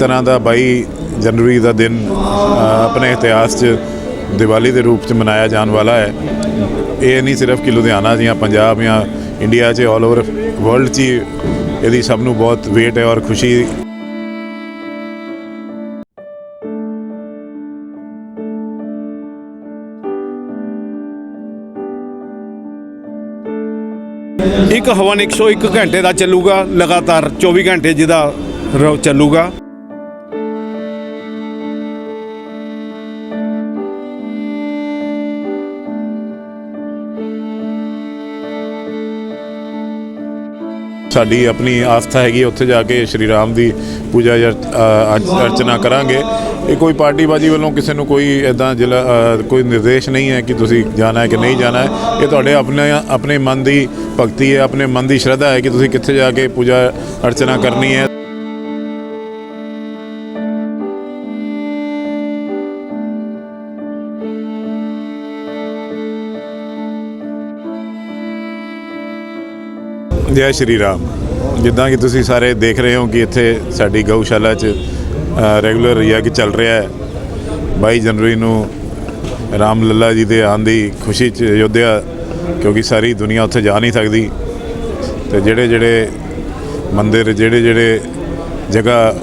ਤਰ੍ਹਾਂ ਦਾ 22 ਜਨਵਰੀ ਦਾ ਦਿਨ ਆਪਣੇ ਇਤਿਹਾਸ 'ਚ ਦੀਵਾਲੀ ਦੇ ਰੂਪ 'ਚ ਮਨਾਇਆ ਜਾਣ ਵਾਲਾ ਹੈ। ਇਹ ਨਹੀਂ ਸਿਰਫ ਕਿ ਲੁਧਿਆਣਾ ਜਾਂ ਪੰਜਾਬ ਜਾਂ ਇੰਡੀਆ 'ਚ ਆਲ ਓਵਰ ਵਰਲਡ 'ਚ ਹੀ ਇਹਦੀ ਸਭ ਨੂੰ ਬਹੁਤ ਵੇਟ ਹੈ ਔਰ ਖੁਸ਼ੀ ਇੱਕ ਹਵਨ 101 ਘੰਟੇ ਦਾ ਚੱਲੂਗਾ, ਲਗਾਤਾਰ 24 ਘੰਟੇ ਜਿਹਦਾ ਚੱਲੂਗਾ। ਸਾਡੀ ਆਪਣੀ ਆਸਥਾ ਹੈਗੀ ਹੈ, ਉੱਥੇ ਜਾ ਕੇ ਸ਼੍ਰੀ ਰਾਮ ਦੀ ਪੂਜਾ ਅਰਚ- ਅਰਚਨਾ ਕਰਾਂਗੇ। ਇਹ ਕੋਈ ਪਾਰਟੀਬਾਜੀ ਵੱਲੋਂ ਕਿਸੇ ਨੂੰ ਕੋਈ ਇਦਾਂ ਜ਼ਿਲ੍ਹਾ ਕੋਈ ਨਿਰਦੇਸ਼ ਨਹੀਂ ਹੈ ਕਿ ਤੁਸੀਂ ਜਾਣਾ ਹੈ ਕਿ ਨਹੀਂ ਜਾਣਾ ਹੈ। ਇਹ ਤੁਹਾਡੇ ਆਪਣੇ ਆਪਣੇ ਮਨ ਦੀ ਭਗਤੀ ਹੈ ਆਪਣੇ ਮਨ ਦੀ ਸ਼ਰਧਾ ਹੈ ਕਿ ਤੁਸੀਂ ਕਿੱਥੇ ਜਾ ਕੇ ਪੂਜਾ ਅਰਚਨਾ ਕਰਨੀ ਹੈ। ਜੈ ਸ਼੍ਰੀ ਰਾਮ। ਜਿੱਦਾਂ ਕਿ ਤੁਸੀਂ ਸਾਰੇ ਦੇਖ ਰਹੇ ਹੋ ਕਿ ਇੱਥੇ ਸਾਡੀ ਗਊਸ਼ਾਲਾ 'ਚ ਰੈਗੂਲਰ ਯੱਗ ਚੱਲ ਰਿਹਾ ਹੈ। 22 ਜਨਵਰੀ ਨੂੰ ਰਾਮ ਲੱਲਾ ਜੀ ਦੇ ਆਉਣ ਦੀ ਖੁਸ਼ੀ 'ਚ ਅਯੋਧਿਆ, ਕਿਉਂਕਿ ਸਾਰੀ ਦੁਨੀਆ ਉੱਥੇ ਜਾ ਨਹੀਂ ਸਕਦੀ। ਤੇ ਜਿਹੜੇ ਜਿਹੜੇ ਮੰਦਿਰ ਜਿਹੜੇ ਜਿਹੜੇ ਜਗ੍ਹਾ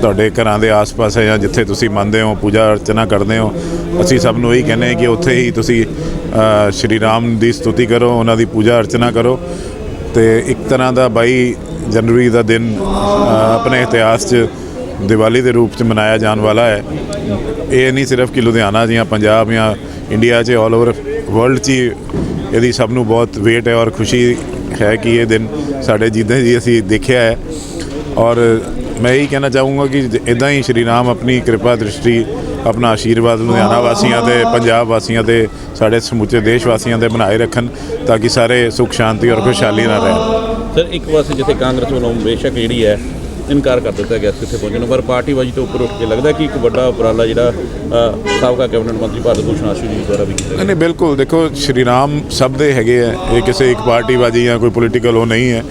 ਤੁਹਾਡੇ ਘਰਾਂ ਦੇ ਆਸ-ਪਾਸ ਹੈ ਜਾਂ ਜਿੱਥੇ ਤੁਸੀਂ ਮੰਨਦੇ ਹੋ, ਪੂਜਾ ਅਰਚਨਾ ਕਰਦੇ ਹੋ, ਅਸੀਂ ਸਭ ਨੂੰ ਇਹੀ ਕਹਿੰਦੇ ਹਾਂ ਕਿ ਉੱਥੇ ਹੀ ਤੁਸੀਂ ਸ਼੍ਰੀ ਰਾਮ ਦੀ ਸਤੁਤੀ ਕਰੋ, ਉਹਨਾਂ ਦੀ ਪੂਜਾ ਅਰਚਨਾ ਕਰੋ। ਤੇ ਇੱਕ ਤਰ੍ਹਾਂ ਦਾ 22 ਜਨਵਰੀ ਦਾ ਦਿਨ ਆਪਣੇ ਇਤਿਹਾਸ 'ਚ ਦੀਵਾਲੀ ਦੇ ਰੂਪ 'ਚ ਮਨਾਇਆ ਜਾਣ ਵਾਲਾ ਹੈ। ਇਹ ਨਹੀਂ ਸਿਰਫ ਕਿ ਲੁਧਿਆਣਾ ਜਾਂ ਪੰਜਾਬ ਜਾਂ ਇੰਡੀਆ 'ਚ ਆਲ ਓਵਰ ਵਰਲਡ 'ਚ ਹੀ ਇਹਦੀ ਸਭ ਨੂੰ ਬਹੁਤ ਵੇਟ ਹੈ ਔਰ ਖੁਸ਼ੀ ਹੈ ਕਿ ਇਹ ਦਿਨ ਸਾਡੇ ਜਿੱਦਾਂ ਜੀ ਅਸੀਂ ਦੇਖਿਆ ਹੈ। ਔਰ ਮੈਂ ਇਹੀ ਕਹਿਣਾ ਚਾਹੂੰਗਾ ਕਿ ਇਦਾਂ ਹੀ ਸ਼੍ਰੀ ਰਾਮ ਆਪਣੀ ਕਿਰਪਾ ਦ੍ਰਿਸ਼ਟੀ ਆਪਣਾ ਆਸ਼ੀਰਵਾਦ ਲੁਧਿਆਣਾ ਵਾਸੀਆਂ ਤੇ ਪੰਜਾਬ ਵਾਸੀਆਂ ਤੇ ਸਾਡੇ ਸਮੁੱਚੇ ਦੇਸ਼ ਵਾਸੀਆਂ ਤੇ ਬਣਾਏ ਰੱਖਣ ਤਾਂ ਕਿ ਸਾਰੇ ਸੁਖ ਸ਼ਾਂਤੀ ਔਰ ਖੁਸ਼ਹਾਲੀ ਨਾਲ ਰਹਿਣ ਸਰ ਇੱਕ ਪਾਸੇ ਜਿੱਥੇ ਕਾਂਗਰਸ ਵੱਲੋਂ ਬੇਸ਼ੱਕ ਜਿਹੜੀ ਹੈ ਇਨਕਾਰ ਕਰ ਦਿੱਤਾ ਗਿਆ ਇੱਥੇ ਪਹੁੰਚਣ ਪਰ ਪਾਰਟੀਬਾਜੀ ਤੋਂ ਉੱਪਰ ਉੱਠ ਕੇ ਲੱਗਦਾ ਕਿ ਇੱਕ ਵੱਡਾ ਉਪਰਾਲਾ ਜਿਹੜਾ ਸਾਬਕਾ ਕੈਬਨਿਟ ਮੰਤਰੀ ਭਾਰਤ ਭੂਸ਼ਣ ਆਸ਼ੂ ਜੀ ਦੁਆਰਾ ਵੀ ਕੀਤਾ। ਨਹੀਂ ਬਿਲਕੁਲ ਦੇਖੋ ਸ਼੍ਰੀ ਰਾਮ ਸਭ ਦੇ ਹੈਗੇ ਆ ਇਹ ਕਿਸੇ ਇੱਕ ਪਾਰਟੀਬਾਜੀ ਜਾਂ ਕੋਈ ਪੋਲੀਟੀਕਲ ਉਹ ਨਹੀਂ ਹੈ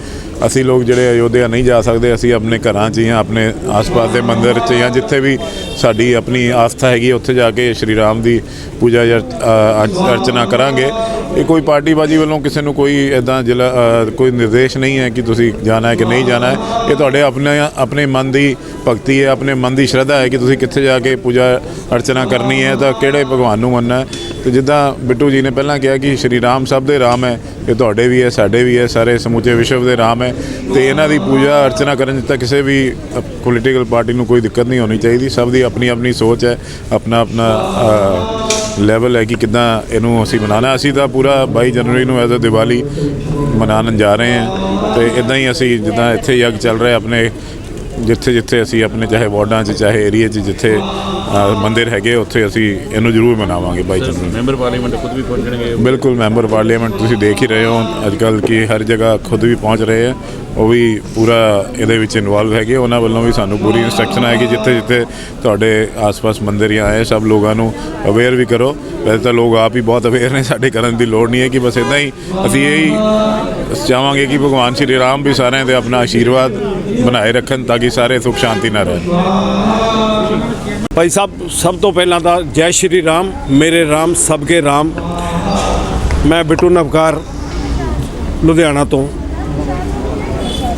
ਅਸੀਂ ਲੋਕ ਜਿਹੜੇ ਅਯੋਧਿਆ ਨਹੀਂ ਜਾ ਸਕਦੇ ਅਸੀਂ ਆਪਣੇ ਘਰਾਂ 'ਚ ਜਾਂ ਆਪਣੇ ਆਸ-ਪਾਸ ਦੇ ਮੰਦਿਰ 'ਚ ਜਾਂ ਜਿੱਥੇ ਵੀ ਸਾਡੀ ਆਪਣੀ ਆਸਥਾ ਹੈਗੀ ਉੱਥੇ ਜਾ ਕੇ ਸ਼੍ਰੀ ਰਾਮ ਦੀ ਪੂਜਾ ਜਾਂ, ਅਰਚ- ਅਰਚਨਾ ਕਰਾਂਗੇ। ਇਹ ਕੋਈ ਪਾਰਟੀਬਾਜੀ ਵੱਲੋਂ ਕਿਸੇ ਨੂੰ ਕੋਈ ਇਦਾਂ ਜ਼ਿਲ੍ਹਾ ਕੋਈ ਨਿਰਦੇਸ਼ ਨਹੀਂ ਹੈ ਕਿ ਤੁਸੀਂ ਜਾਣਾ ਹੈ ਕਿ ਨਹੀਂ ਜਾਣਾ ਹੈ। ਇਹ ਤੁਹਾਡੇ ਆਪਣੇ ਆਪਣੇ ਮਨ ਦੀ ਭਗਤੀ ਹੈ ਆਪਣੇ ਮਨ ਦੀ ਸ਼ਰਧਾ ਹੈ ਕਿ ਤੁਸੀਂ ਕਿੱਥੇ ਜਾ ਕੇ ਪੂਜਾ ਅਰਚਨਾ ਕਰਨੀ ਹੈ ਤਾਂ ਕਿਹੜੇ ਭਗਵਾਨ ਨੂੰ ਮੰਨਣਾ ਹੈ? ਤੇ ਜਿੱਦਾਂ ਬਿੱਟੂ ਜੀ ਨੇ ਪਹਿਲਾਂ ਕਿਹਾ ਕਿ ਸ਼੍ਰੀ ਰਾਮ ਸਭ ਦੇ ਰਾਮ ਹੈ ਇਹ ਤੁਹਾਡੇ ਵੀ ਹੈ, ਸਾਡੇ ਵੀ ਹੈ, ਸਾਰੇ ਸਮੁੱਚੇ ਵਿਸ਼ਵ ਦੇ ਰਾਮ ਹੈ, ਤੇ ਇਹਨਾਂ ਦੀ ਪੂਜਾ ਅਰਚਨਾ ਕਰਨ 'ਚ ਤਾਂ ਕਿਸੇ ਵੀ ਪੋਲੀਟੀਕਲ ਪਾਰਟੀ ਨੂੰ ਕੋਈ ਦਿੱਕਤ ਨਹੀਂ ਹੋਣੀ ਚਾਹੀਦੀ, ਸਭ ਦੀ ਆਪਣੀ ਆਪਣੀ ਸੋਚ ਹੈ, ਆਪਣਾ ਆਪਣਾ ਲੈਵਲ ਹੈ ਕਿ ਕਿਦਾਂ ਇਹਨੂੰ ਅਸੀਂ ਮਨਾਉਣਾ ਅਸੀਂ ਤਾਂ ਪੂਰਾ 22 ਜਨਵਰੀ ਨੂੰ ਐਜ਼ ਅ ਦੀਵਾਲੀ ਮਨਾਉਣ ਜਾ ਰਹੇ ਹਾਂ, ਤੇ ਇਦਾਂ ਹੀ ਅਸੀਂ ਜਿੱਦਾਂ ਇੱਥੇ ਯੱਗ ਚੱਲ ਰਿਹਾ, ਆਪਣੇ ਜਿੱਥੇ ਜਿੱਥੇ ਅਸੀਂ ਆਪਣੇ ਚਾਹੇ ਵਾਰਡਾਂ 'ਚ ਚਾਹੇ ਏਰੀਆ 'ਚ ਜਿੱਥੇ ਮੰਦਿਰ ਹੈਗੇ ਉੱਥੇ ਅਸੀਂ ਇਹਨੂੰ ਜ਼ਰੂਰ ਮਨਾਵਾਂਗੇ 22 ਜਨਵਰੀ ਨੂੰ ਮੈਂਬਰ ਪਾਰਲੀਮੈਂਟ ਖੁਦ ਵੀ ਪਹੁੰਚਣਗੇ? ਬਿਲਕੁਲ ਮੈਂਬਰ ਪਾਰਲੀਮੈਂਟ ਤੁਸੀਂ ਦੇਖ ਹੀ ਰਹੇ ਹੋ। ਅੱਜ ਕੱਲ੍ਹ ਕਿ ਹਰ ਜਗ੍ਹਾ ਖੁਦ ਵੀ ਪਹੁੰਚ ਰਹੇ ਆ। ਉਹ ਵੀ ਪੂਰਾ ਇਹਦੇ ਵਿੱਚ ਇਨਵੋਲਵ ਹੈਗੇ। ਉਹਨਾਂ ਵੱਲੋਂ ਵੀ ਸਾਨੂੰ ਪੂਰੀ ਇਨਸਟਰਕਸ਼ਨ ਹੈ ਕਿ ਜਿੱਥੇ ਜਿੱਥੇ ਤੁਹਾਡੇ ਆਸ-ਪਾਸ ਮੰਦਿਰ ਜਾਂ ਆਏ, ਸਭ ਲੋਕਾਂ ਨੂੰ ਅਵੇਅਰ ਵੀ ਕਰੋ। ਵੈਸੇ ਤਾਂ ਲੋਕ ਆਪ ਹੀ ਬਹੁਤ ਅਵੇਅਰ ਨੇ, ਸਾਡੇ ਕਰਨ ਦੀ ਲੋੜ ਨਹੀਂ ਹੈ ਕਿ ਬਸ ਇਦਾਂ ਹੀ ਅਸੀਂ ਇਹ ਹੀ ਚਾਹਾਂਗੇ ਕਿ ਭਗਵਾਨ ਸ਼੍ਰੀ ਰਾਮ ਵੀ ਸਾਰਿਆਂ ਦੇ ਆਪਣਾ ਆਸ਼ੀਰਵਾਦ ਬਣਾਏ ਰੱਖਣ ਤਾਂ ਕਿ ਸਾਰੇ ਸੁਖ ਸ਼ਾਂਤੀ ਨਾਲ ਰਹਿਣ। ਭਾਈ ਸਾਹਿਬ, ਸਭ ਤੋਂ ਪਹਿਲਾਂ ਤਾਂ ਜੈ ਸ਼੍ਰੀ ਰਾਮ, ਮੇਰੇ ਰਾਮ ਸਭ ਕੇ ਰਾਮ। ਮੈਂ ਬਿੱਟੂ ਨਵਕਾਰ, ਲੁਧਿਆਣਾ ਤੋਂ।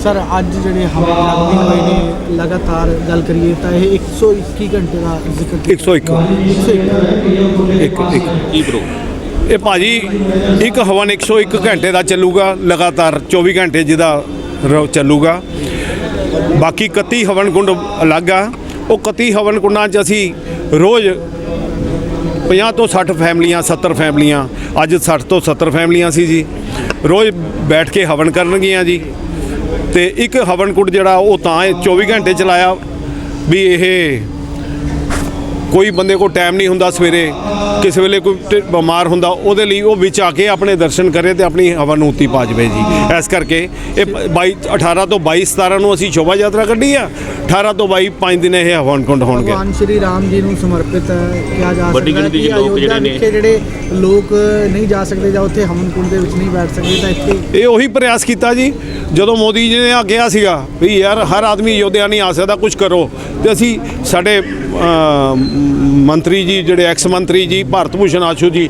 ਸਰ ਅੱਜ ਜਿਹੜੇ ਹਵਾ ਲੱਗਦੀ ਹੋਏ ਨੇ ਲਗਾਤਾਰ ਗੱਲ ਕਰੀਏ ਤਾਂ ਇਹ 121 ਘੰਟੇ ਦਾ ਜ਼ਿਕਰ 101 101 ਇੱਕ। ਇੱਕ ਕੀ ਬ్రో ਇਹ ਭਾਜੀ ਇੱਕ ਹਵਨ 101 ਘੰਟੇ ਦਾ ਚੱਲੂਗਾ ਲਗਾਤਾਰ 24 ਘੰਟੇ ਜਿਹਦਾ ਰ- ਚੱਲੂਗਾ। ਬਾਕੀ 31 ਹਵਨ ਕੁੰਡ ਅਲੱਗ ਆ। ਉਹ 31 ਹਵਨ ਕੁੰਡਾਂ 'ਚ ਅਸੀਂ ਰੋਜ਼ 50 ਤੋਂ 60 ਫੈਮਲੀਆਂ 70 ਫੈਮਲੀਆਂ ਅੱਜ 60 ਤੋਂ 70 ਫੈਮਲੀਆਂ ਸੀ ਜੀ। ਰੋਜ਼ ਬੈਠ ਕੇ ਹਵਨ ਕਰਨਗੀਆਂ ਜੀ। ਤੇ ਇੱਕ ਹਵਨ ਕੁੰਡ ਜਿਹੜਾ ਉਹ ਤਾਂ ਇਹ 24 ਘੰਟੇ ਚਲਾਇਆ ਵੀ ਇਹ ਕੋਈ ਬੰਦੇ ਕੋਲ ਟਾਈਮ ਨਹੀਂ ਹੁੰਦਾ ਸਵੇਰੇ ਕਿਸੇ ਵੇਲੇ ਕੋਈ ਬਿਮਾਰ ਹੁੰਦਾ ਉਹਦੇ ਲਈ ਉਹ ਵਿੱਚ ਆ ਕੇ ਆਪਣੇ ਦਰਸ਼ਨ ਕਰੇ ਤੇ ਆਪਣੀ ਹਵਨੂਤੀ ਪਾ ਜਾਵੇ ਜੀ। ਇਸ ਕਰਕੇ ਇਹ 22 18 ਤੋਂ 22 17 ਨੂੰ ਅਸੀਂ ਸ਼ੋਭਾ ਯਾਤਰਾ ਕੱਢੀ ਆ 18 ਤੋਂ 22 ਪੰਜ ਦਿਨ ਇਹ ਹਵਨ ਕੁੰਡ ਹੋਣਗੇ। ਭਗਵਾਨ ਸ਼੍ਰੀ ਰਾਮ ਜੀ ਨੂੰ ਸਮਰਪਿਤ ਕਿਹਾ ਜਾ ਸਕਦਾ ਹੈ ਗਿਣਤੀ ਕਿ ਲੋਕ ਜਿਹੜੇ ਨੇ- ਜਿਹੜੇ ਲੋਕ ਨਹੀਂ ਜਾ ਸਕਦੇ ਜਾਂ ਉੱਥੇ ਹਵਨ ਕੁੰਡ ਦੇ ਵਿੱਚ ਨਹੀਂ ਬੈਠ ਸਕਦੇ ਤਾਂ ਇੱਥੇ ਇਹ ਉਹੀ ਪ੍ਰਯਾਸ ਕੀਤਾ ਜੀ ਜਦੋਂ ਮੋਦੀ ਜੀ ਨੇ ਆ ਕਿਹਾ ਸੀਗਾ ਵੀ ਯਾਰ ਹਰ ਆਦਮੀ ਯੋਧਿਆ ਨਹੀਂ ਆ ਸਕਦਾ ਕੁਝ ਕਰੋ। ਤੇ ਅਸੀਂ ਸਾਡੇ ਮੰਤਰੀ ਜੀ, ਜਿਹੜੇ ਐਕਸ ਮੰਤਰੀ ਜੀ, ਭਾਰਤ ਭੂਸ਼ਣ ਆਸ਼ੂ ਜੀ,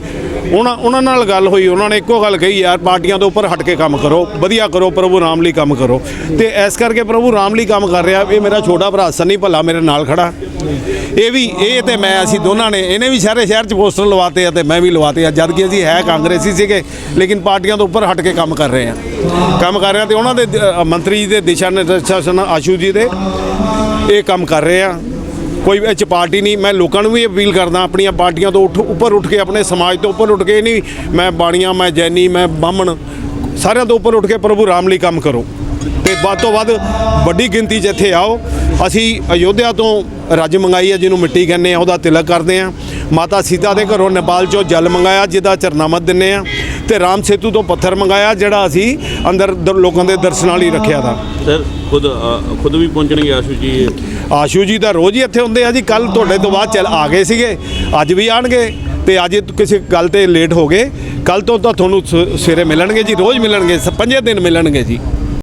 ਉਹਨਾਂ ਉਹਨਾਂ ਨਾਲ ਗੱਲ ਹੋਈ, ਉਹਨਾਂ ਨੇ ਇੱਕੋ ਗੱਲ ਕਹੀ, ਯਾਰ ਪਾਰਟੀਆਂ ਤੋਂ ਉੱਪਰ ਹਟ ਕੇ ਕੰਮ ਕਰੋ, ਵਧੀਆ ਕਰੋ, ਪ੍ਰਭੂ ਰਾਮ ਲਈ ਕੰਮ ਕਰੋ। ਤੇ ਇਸ ਕਰਕੇ ਪ੍ਰਭੂ ਰਾਮ ਲਈ ਕੰਮ ਕਰ ਰਿਹਾ, ਇਹ ਮੇਰਾ ਛੋਟਾ ਭਰਾ ਸੰਨੀ ਭੱਲਾ ਮੇਰੇ ਨਾਲ ਖੜਾ। ਇਹ ਵੀ, ਇਹ ਤੇ ਮੈਂ, ਅਸੀਂ ਦੋਨਾਂ ਨੇ, ਇਹਨੇ ਵੀ ਸਾਰੇ ਸ਼ਹਿਰ 'ਚ ਪੋਸਟਰ ਲਵਾਤੇ ਆ ਤੇ ਮੈਂ ਵੀ ਲਵਾਤੇ ਆ ਜਦ ਕਿ ਅਸੀਂ ਹੈ ਕਾਂਗਰਸੀ ਸੀਗੇ, ਲੇਕਿਨ ਪਾਰਟੀਆਂ ਤੋਂ ਉੱਪਰ ਹਟ ਕੇ ਕੰਮ ਕਰ ਰਹੇ ਆ। ਕੰਮ ਕਰ ਰਹੇ ਆ ਤੇ ਉਹਨਾਂ ਦੇ ਮੰਤਰੀ ਜੀ ਦੇ ਦਿਸ਼ਾ ਨਿਰਦੇਸ਼ਾਂ, ਆਸ਼ੂ ਜੀ ਦੇ, ਇਹ ਕੰਮ ਕਰ ਰਹੇ ਆ। ਕੋਈ ਵਿੱਚ ਪਾਰਟੀ ਨਹੀਂ, ਮੈਂ ਲੋਕਾਂ ਨੂੰ ਵੀ ਅਪੀਲ ਕਰਦਾ, ਆਪਣੀਆਂ ਪਾਰਟੀਆਂ ਤੋਂ ਉੱਠ, ਉੱਪਰ ਉੱਠ ਕੇ, ਆਪਣੇ ਸਮਾਜ ਤੋਂ ਉੱਪਰ ਉੱਠ ਕੇ ਨਹੀਂ, ਮੈਂ ਬਾਣੀਆਂ, ਮੈਂ ਜੈਨੀ, ਮੈਂ ਬਾਹਮਣ, ਸਾਰਿਆਂ ਤੋਂ ਉੱਪਰ ਉੱਠ ਕੇ ਪ੍ਰਭੂ ਰਾਮ ਲਈ ਕੰਮ ਕਰੋ। ਤੇ ਵੱਧ ਤੋਂ ਵੱਧ ਵੱਡੀ ਗਿਣਤੀ 'ਚ ਇੱਥੇ ਆਓ। ਅਸੀਂ ਅਯੋਧਿਆ ਤੋਂ ਰੱਜ ਮੰਗਾਈ ਹੈ, ਜਿਹਨੂੰ ਮਿੱਟੀ ਕਹਿੰਦੇ ਆ ਉਹਦਾ ਤਿਲਕ ਕਰਦੇ ਆ ਮਾਤਾ ਸੀਤਾ ਦੇ ਘਰੋਂ ਨੇਪਾਲ 'ਚੋਂ ਜਲ ਮੰਗਾਇਆ, ਜਿਹਦਾ ਚਰਨਾਮਤ ਦਿੰਨੇ ਆ ਤੇ ਰਾਮ ਸੇਤੂ ਤੋਂ ਪੱਥਰ ਮੰਗਾਇਆ, ਜਿਹੜਾ ਅਸੀਂ ਅੰਦਰ ਲੋਕਾਂ ਦੇ ਦਰਸ਼ਨਾਂ ਲਈ ਰੱਖਿਆ ਦਾ ਸਰ ਖੁਦ ਖੁਦ ਵੀ ਪਹੁੰਚਣਗੇ ਆਸ਼ੂ ਜੀ? ਆਸ਼ੂ ਜੀ ਤਾਂ ਰੋਜ਼ ਹੀ ਇੱਥੇ ਹੁੰਦੇ ਆ ਜੀ। ਕੱਲ ਤੁਹਾਡੇ ਤੋਂ ਬਾਅਦ ਚੱਲ ਆ ਗਏ ਸੀਗੇ। ਅੱਜ ਵੀ ਆਣਗੇ ਤੇ ਅੱਜ ਕਿਸੇ ਗੱਲ ਤੇ ਲੇਟ ਹੋ ਗਏ। ਕੱਲ ਤੋਂ ਤਾਂ ਤੁਹਾਨੂੰ ਸ- ਸਵੇਰੇ ਮਿਲਣਗੇ ਜੀ, ਰੋਜ਼ ਮਿਲਣਗੇ, ਸ- ਪੰਜੇ ਦਿਨ ਮਿਲਣਗੇ ਜੀ।